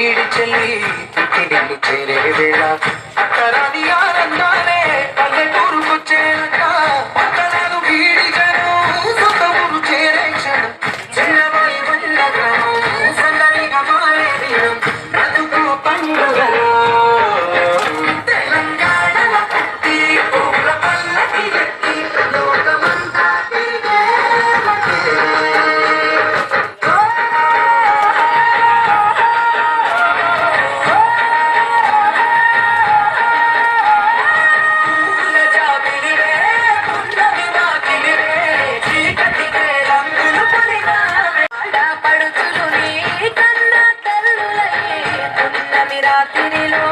வீடு செல்லி திட்டிடிந்து சேரவிழா கராதியா రాత్రిలో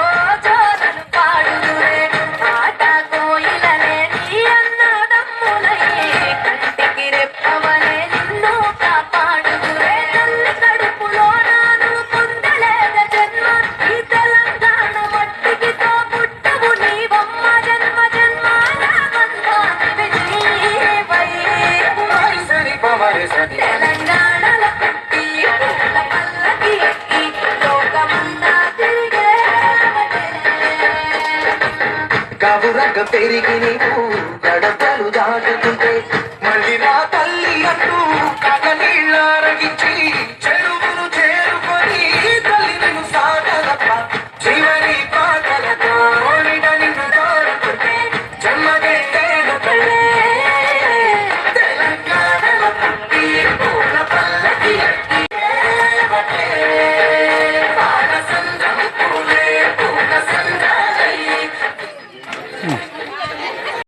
జోరును పాడుదురే ఆట కోయిలనే నీ అన్నదమ్ములయ్యే. కంటికి రెప్పవనే నిన్ను కాపాడుదురే తల్లి కడుపులో నాను పొందలేద జన్మ. ఈ తెలంగాణ మగ పెరిగి నీకు గడపలు దాటుతుంటే మళ్ళీ నా తల్లి అంటూ కథ నీళ్ళారగించి